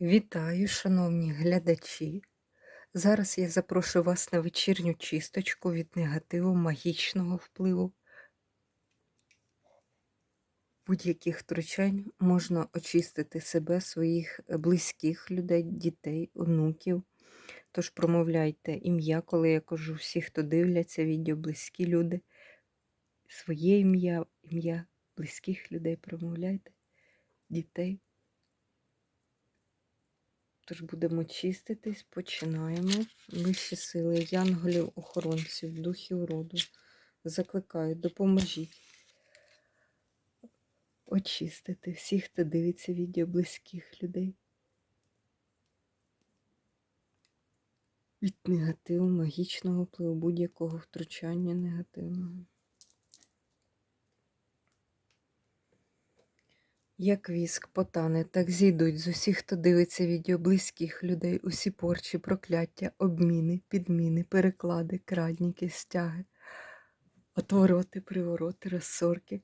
Вітаю, шановні глядачі! Зараз я запрошую вас на вечірню чисточку від негативу магічного впливу. Будь-яких втручань можна очистити себе, своїх е, близьких людей, дітей, онуків. Тож промовляйте ім'я, коли я кажу всі, хто дивляться відео, близькі люди, своє ім'я, ім'я близьких людей промовляйте, дітей. Тож будемо чиститись, починаємо. Вищі сили, янголів, охоронців, духів роду. Закликаю, допоможіть очистити всіх, хто дивиться відео близьких людей. Від негативу, магічного впливу, будь-якого втручання негативного. Як віск потане, так зійдуть з усіх, хто дивиться відео близьких людей, усі порчі, прокляття, обміни, підміни, переклади, крадніки, стяги, отвороти, привороти, розсорки,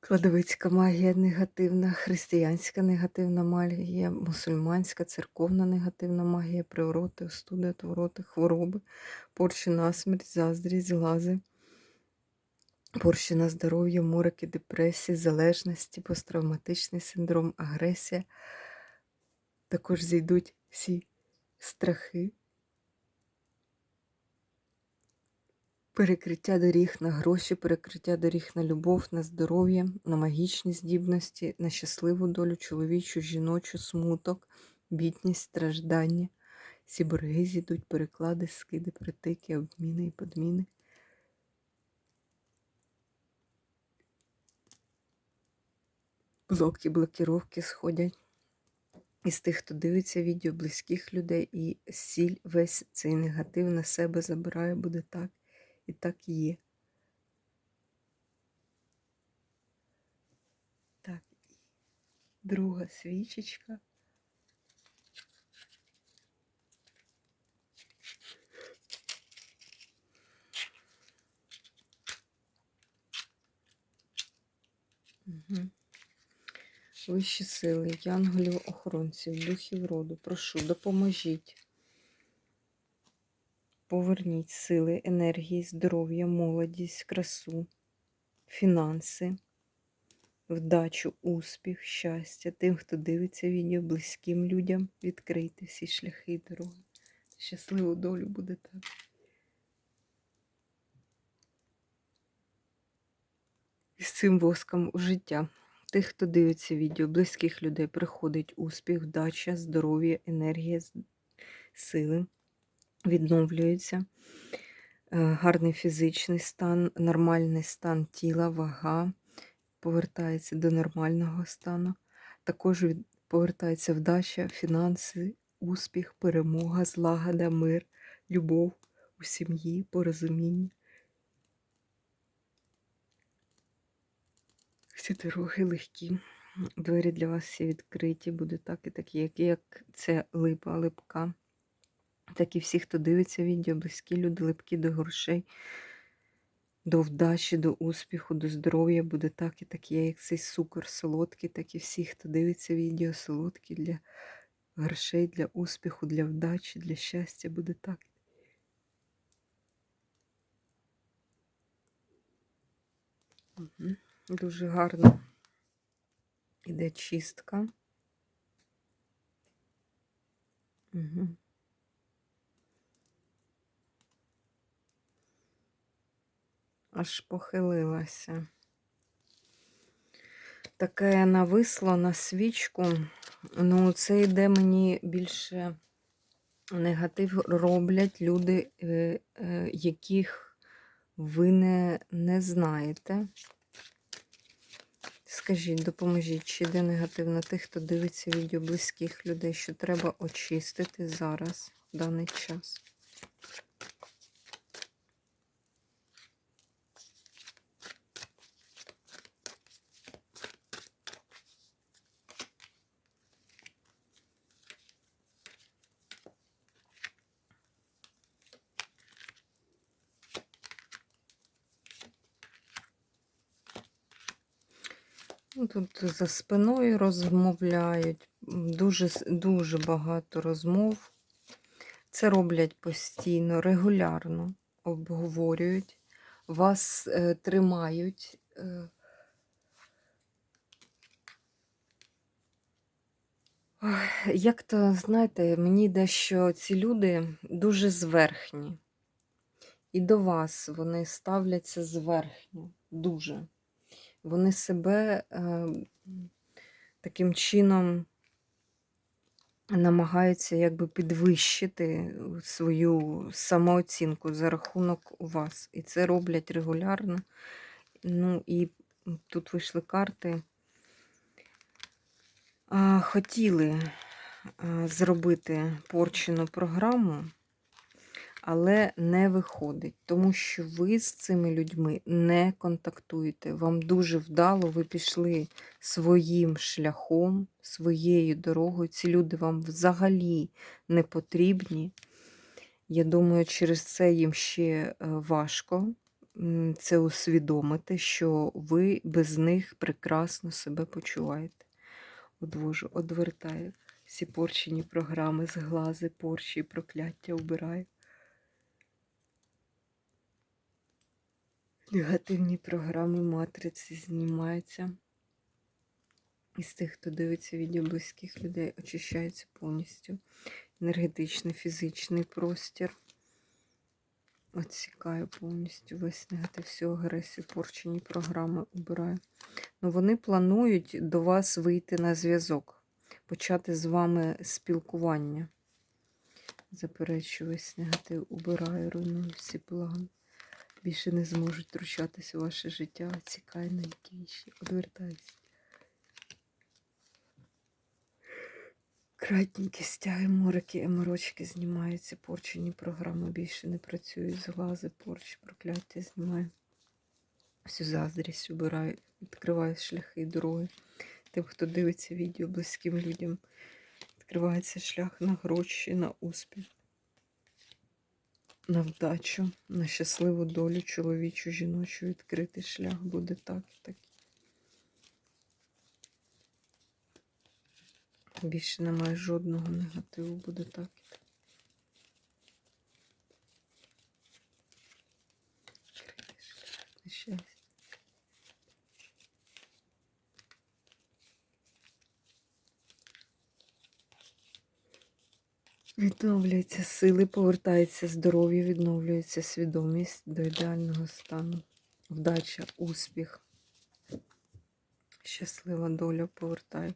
кладовицька магія негативна, християнська негативна магія, мусульманська, церковна негативна магія, привороти, остуди, отвороти, хвороби, порчі, насмерть, заздрість, глази. Порші на здоров'я, морики, депресії, залежності, посттравматичний синдром, агресія. Також зійдуть всі страхи, перекриття доріг на гроші, перекриття доріг на любов, на здоров'я, на магічні здібності, на щасливу долю, чоловічу, жіночу, смуток, бідність, страждання. Всі борги зійдуть, переклади, скиди, притики, обміни і подміни. Блоки, блокіровки сходять. Із тих, хто дивиться відео близьких людей, і сіль весь цей негатив на себе забирає, буде так і так є. Так, друга свічечка. Вищі сили, янголів, охоронців, духів роду, прошу, допоможіть. Поверніть сили, енергії, здоров'я, молодість, красу, фінанси, вдачу, успіх, щастя. Тим, хто дивиться відео, близьким людям, відкрийте всі шляхи і дороги. Щасливу долю буде так. І з цим воском у життя тих, хто дивиться відео, близьких людей приходить успіх, вдача, здоров'я, енергія, сили, відновлюється, е, гарний фізичний стан, нормальний стан тіла, вага, повертається до нормального стану. Також повертається вдача, фінанси, успіх, перемога, злагода, мир, любов у сім'ї, порозуміння. Всі дороги легкі. Двері для вас всі відкриті, буде так і такі, як, як це липа, липка. Так і всі, хто дивиться відео, близькі люди, липкі до грошей, до вдачі, до успіху, до здоров'я буде так і такі, як цей сукор солодкий, так і всі, хто дивиться відео, солодкі для грошей, для успіху, для вдачі, для щастя, буде так. Угу. Дуже гарно іде чистка. Угу. Аж похилилася. Таке нависло на свічку. Ну, це йде мені більше негатив роблять люди, е, е, яких ви не, не знаєте. Скажіть, допоможіть, чи йде негатив на тих, хто дивиться відео близьких людей, що треба очистити зараз, в даний час. Тут за спиною розмовляють, дуже, дуже багато розмов. Це роблять постійно, регулярно обговорюють, вас е, тримають. Е, як то, знаєте, мені йде, що ці люди дуже зверхні. І до вас вони ставляться зверхньо, дуже. Вони себе е, таким чином намагаються якби підвищити свою самооцінку за рахунок вас. І це роблять регулярно. Ну і тут вийшли карти. Хотіли зробити порчену програму, але не виходить, тому що ви з цими людьми не контактуєте. Вам дуже вдало, ви пішли своїм шляхом, своєю дорогою. Ці люди вам взагалі не потрібні. Я думаю, через це їм ще е, важко це усвідомити, що ви без них прекрасно себе почуваєте. Одвожу, одвертаю всі порчені програми з глази, порчі прокляття убираю. Негативні програми матриці знімаються. Із тих, хто дивиться відео близьких людей, очищається повністю енергетичний, фізичний простір. Отсікаю повністю весь негатив, всю агресію, порчені програми убираю. Ну, вони планують до вас вийти на зв'язок, почати з вами спілкування. Заперечую весь негатив, убираю, руйную всі плани. Більше не зможуть втручатися у ваше життя. Цікай на які ще. Одвертайся. Кратненькі стяги, морики, еморочки знімаються, порчені програми більше не працюють, зглази, порчі, прокляття знімаю. Всю заздрість убираю, відкриваю шляхи і дороги. Тим, хто дивиться відео близьким людям, відкривається шлях на гроші, на успіх, на вдачу, на щасливу долю, чоловічу, жіночу, відкритий шлях буде так і так. Більше немає жодного негативу, буде так і так. Відновлюються сили, повертається здоров'я, відновлюється свідомість до ідеального стану. Вдача, успіх, щаслива доля повертаю.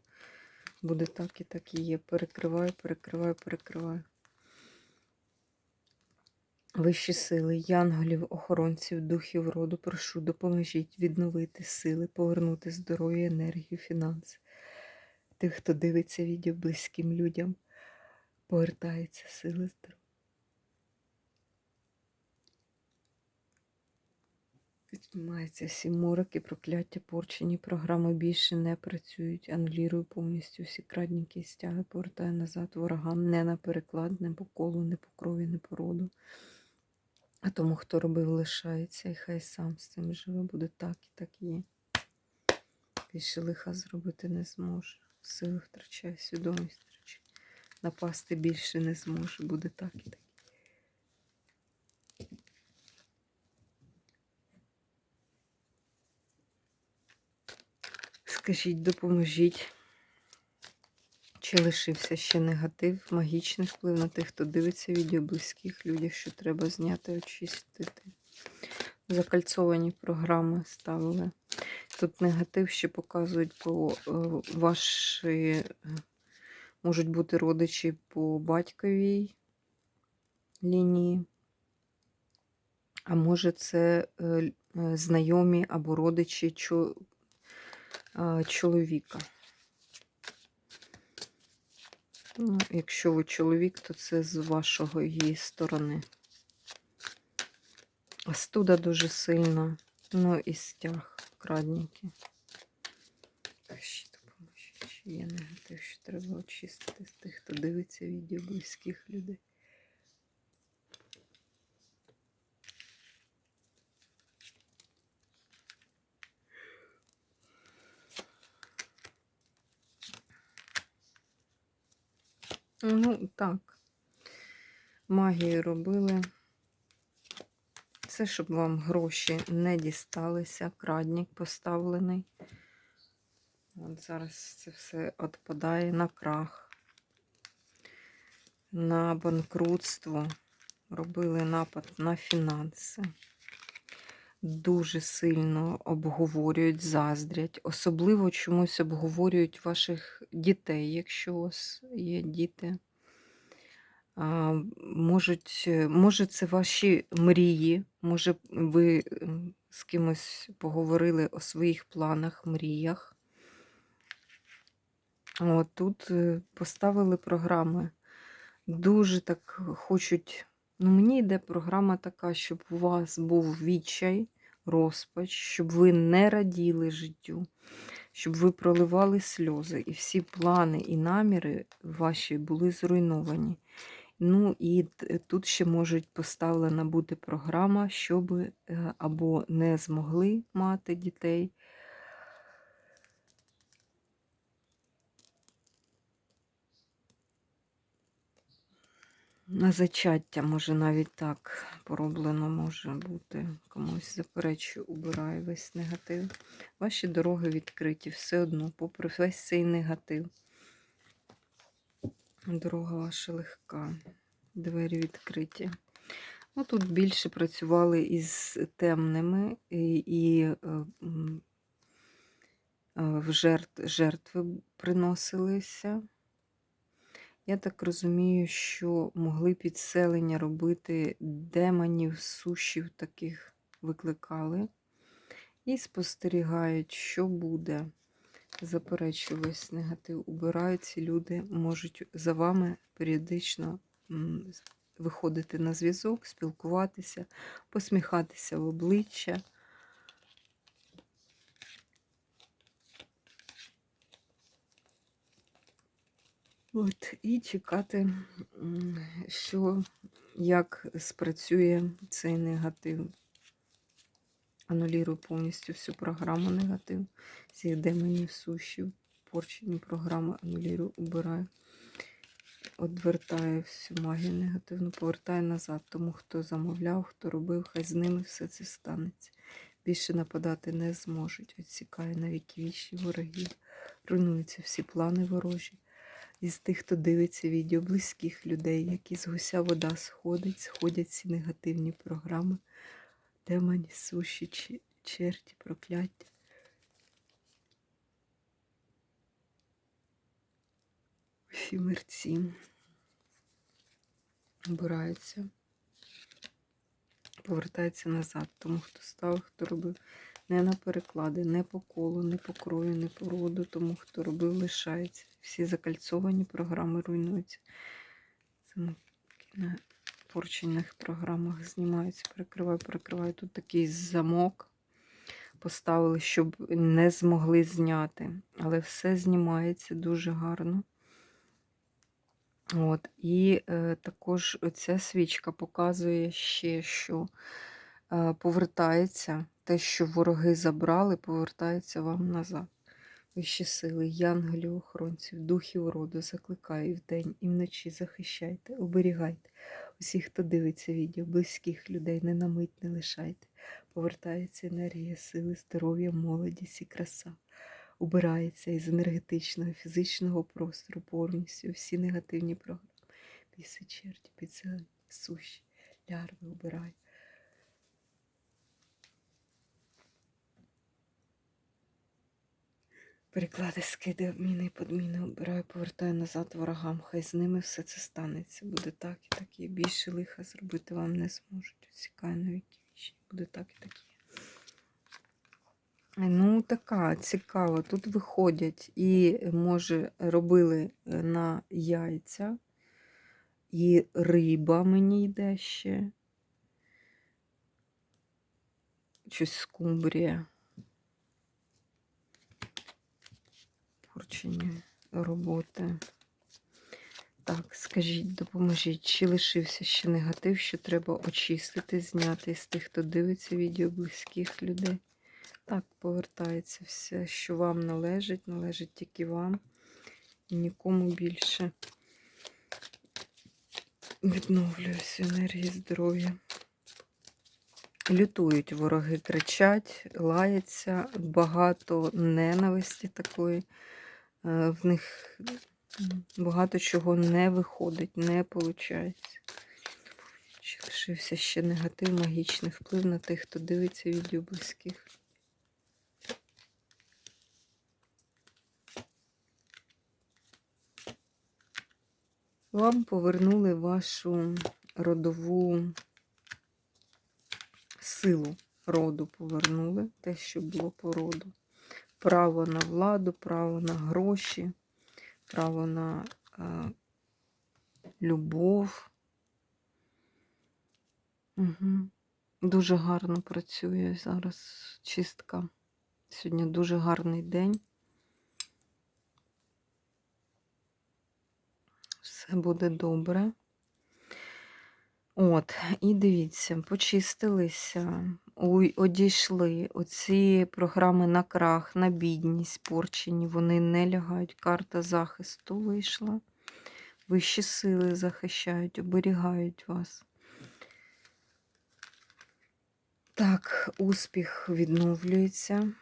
Буде так і так і є. Перекриваю, перекриваю, перекриваю. Вищі сили, янголів, охоронців, духів роду, прошу, допоможіть відновити сили, повернути здоров'я, енергію, фінанси. Тих, хто дивиться відео близьким людям, повертається сили здоров'я. Піднімаються всі прокляття, порчені програми більше не працюють. Анулірую повністю всі крадніки і стяги, повертаю назад ворогам не на переклад, не по колу, не по крові, не по роду. А тому, хто робив, лишається, і хай сам з цим живе, буде так і так є. Більше лиха зробити не зможе. Сили втрачає, свідомість. Напасти більше не зможе, буде так і так. Скажіть, допоможіть. Чи лишився ще негатив, магічний вплив на тих, хто дивиться відео близьких людях, що треба зняти, очистити. Закальцовані програми ставили. Тут негатив ще показують по е, ваші, е, можуть бути родичі по батьковій лінії. А може, це е, е, знайомі або родичі чоловіка. Ну, якщо ви чоловік, то це з вашого її сторони. Астуда дуже сильно, ну і стяг крадненький. Є негатив, що треба очистити з тих, хто дивиться відео близьких людей. Ну, так. Магію робили. Це, щоб вам гроші не дісталися. Крадник поставлений. От зараз це все відпадає на крах, на банкрутство. Робили напад на фінанси. Дуже сильно обговорюють, заздрять. Особливо чомусь обговорюють ваших дітей, якщо у вас є діти. А, можуть, може, це ваші мрії, може, ви з кимось поговорили о своїх планах, мріях. От, тут е, поставили програми. Дуже так хочуть. Ну, мені йде програма така, щоб у вас був відчай, розпач, щоб ви не раділи життю, щоб ви проливали сльози, і всі плани і наміри ваші були зруйновані. Ну і тут ще можуть поставлена бути програма, щоб е, або не змогли мати дітей. На зачаття, може, навіть так пороблено може бути. Комусь заперечую, убираю весь негатив. Ваші дороги відкриті, все одно, попри весь цей негатив. Дорога ваша легка, двері відкриті. Ну, тут більше працювали із темними і, і е, е, в жертв, жертви приносилися. Я так розумію, що могли підселення робити демонів, сушів таких викликали. І спостерігають, що буде. Заперечую негатив. Убирають ці люди, можуть за вами періодично виходити на зв'язок, спілкуватися, посміхатися в обличчя. От, і чекати, що, як спрацює цей негатив. Анулірую повністю всю програму негатив. Всіх демонів, сушів, порчені програми анулірую, убираю. Одвертаю всю магію негативну, повертаю назад. Тому хто замовляв, хто робив, хай з ними все це станеться. Більше нападати не зможуть. Відсікаю навіки вічні ворогів. Руйнуються всі плани ворожі. Із тих, хто дивиться відео, близьких людей, які з гуся вода сходить, сходять ці негативні програми, демоні, суші, черті, прокляття. Всі мерці обираються, повертаються назад. Тому хто став, хто робив не на переклади, не по колу, не по крою, не по роду, тому хто робив, лишається. Всі закальцовані програми руйнуються. Замки на порчених програмах знімаються, перекриваю, перекриваю. Тут такий замок поставили, щоб не змогли зняти. Але все знімається дуже гарно. От, і е, також ця свічка показує ще, що повертається те, що вороги забрали, повертається вам назад. Вищі сили, янголів, охоронців, духів роду, закликаю і вдень, і вночі захищайте, оберігайте усіх, хто дивиться відео, близьких людей, не на мить не лишайте. Повертається енергія, сили, здоров'я, молодість і краса. Убирається із енергетичного, фізичного простору повністю всі негативні програми. Піси, черті, підзелені, суші, лярви убираю. Переклади, скиди, обміни і подміни обираю, повертаю назад ворогам. Хай з ними все це станеться. Буде так і так є. Більше лиха зробити вам не зможуть. Осікаю на віки. Буде так і так є. Ну, така цікава. Тут виходять і, може, робили е, на яйця, і риба мені йде ще. Щось скумбрія. Порчені роботи. Так, скажіть, допоможіть, чи лишився ще негатив, що треба очистити, зняти з тих, хто дивиться відео близьких людей. Так, повертається все, що вам належить, належить тільки вам і нікому більше. Відновлюю всю енергію здоров'я. Лютують вороги, кричать, лаяться, багато ненависті такої. Е, В них багато чого не виходить, не виходить. Ще лишився ще негатив, магічний вплив на тих, хто дивиться відео близьких. Вам повернули вашу родову силу роду повернули, те, що було по роду. Право на владу, право на гроші, право на е, любов. Угу. Дуже гарно працює зараз чистка. Сьогодні дуже гарний день. Все буде добре. От, і дивіться, почистилися, одійшли. Оці програми на крах, на бідність, порчені, вони не лягають. Карта захисту вийшла. Вищі сили захищають, оберігають вас. Так, успіх відновлюється.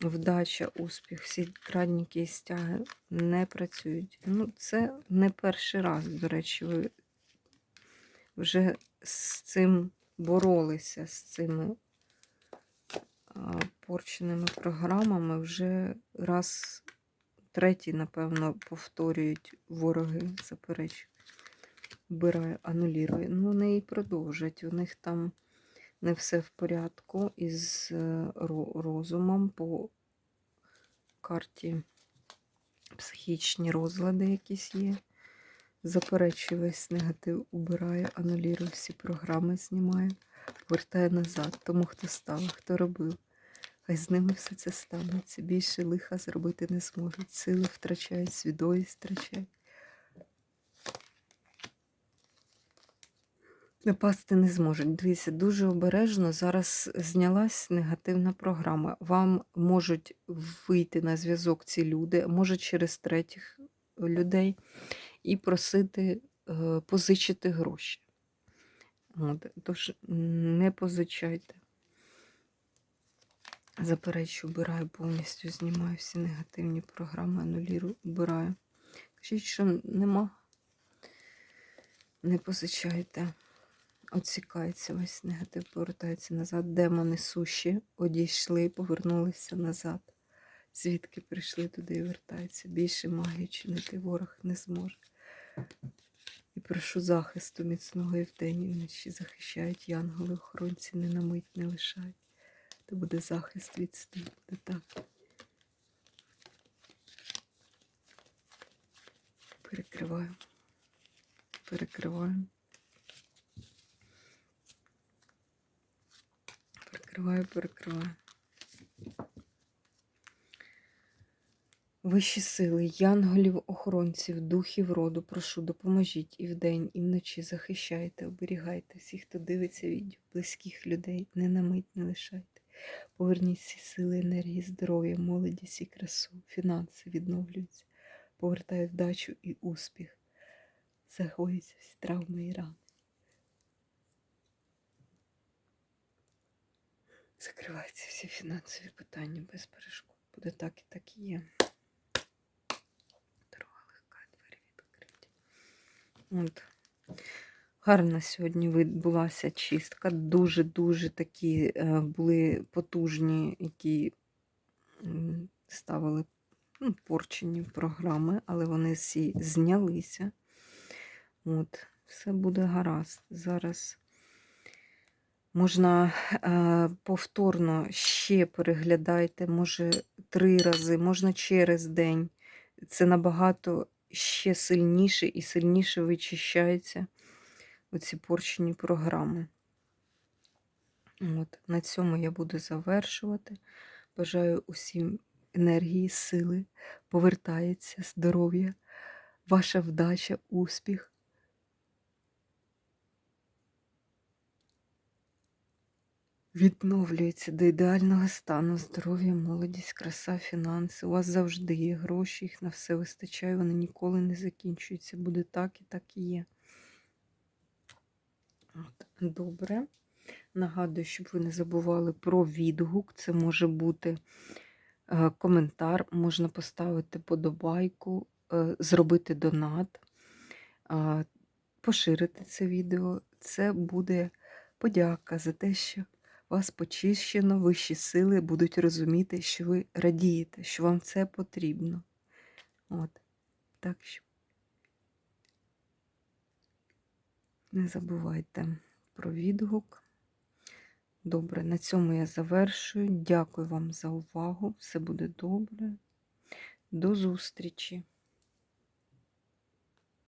Вдача, успіх, всі крадніки і стяги не працюють. Ну, це не перший раз, до речі, ви вже з цим боролися, з цими порченими програмами. Вже раз третій, напевно, повторюють вороги, заперечують. Вбираю, анулірую. Ну, вони і продовжать. У них там не все в порядку із е, розумом по карті психічні розлади якісь є. Заперечую весь негатив, убираю, анулірую всі програми, знімаю, повертаю назад. Тому хто став, хто робив. Хай з ними все це станеться. Більше лиха зробити не зможуть. Сили втрачають, свідомість втрачають. Напасти не зможуть. Дивіться, дуже обережно зараз знялась негативна програма. Вам можуть вийти на зв'язок ці люди, може через третіх людей, і просити е, позичити гроші. От, тож не позичайте. Заперечу, обираю повністю, знімаю всі негативні програми, анулірую, обираю. Кажіть, що нема. Не позичайте. Оцікається весь негатив, повертається назад. Демони суші одійшли, повернулися назад. Звідки прийшли туди і вертаються. Більше магії чинити ворог не зможе. І прошу захисту міцного і вдень, і вночі захищають янголи, охоронці не на мить не лишають. То буде захист від стилу, буде так. Перекриваю. Перекриваю. Перекриваю, перекриваю. Вищі сили, янголів, охоронців, духів роду, прошу, допоможіть і вдень, і вночі захищайте, оберігайте всіх, хто дивиться відео, близьких людей, не на мить не лишайте. Поверніть всі сили, енергії, здоров'я, молодість і красу, фінанси відновлюються. Повертаю вдачу і успіх. Загоюються всі травми і рани. Закриваються всі фінансові питання без перешкод. Буде так і так і є. Дорога легка, двері відкриті. От. Гарна сьогодні відбулася чистка. Дуже-дуже такі е, були потужні, які ставили ну, порчені програми, але вони всі знялися. От, все буде гаразд. Зараз можна е, повторно ще переглядайте, може три рази, можна через день. Це набагато ще сильніше і сильніше вичищаються оці порчені програми. От, на цьому я буду завершувати. Бажаю усім енергії, сили, повертається здоров'я, ваша вдача, успіх. Відновлюється до ідеального стану, здоров'я, молодість, краса, фінанси. У вас завжди є гроші, їх на все вистачає, вони ніколи не закінчуються. Буде так і так і є. От, Добре. Нагадую, щоб ви не забували про відгук. Це може бути е, коментар, можна поставити подобайку, е, зробити донат, е, поширити це відео. Це буде подяка за те, що вас почищено, вищі сили будуть розуміти, що ви радієте, що вам це потрібно. От. Так що не забувайте про відгук. Добре, на цьому я завершую. Дякую вам за увагу. Все буде добре. До зустрічі!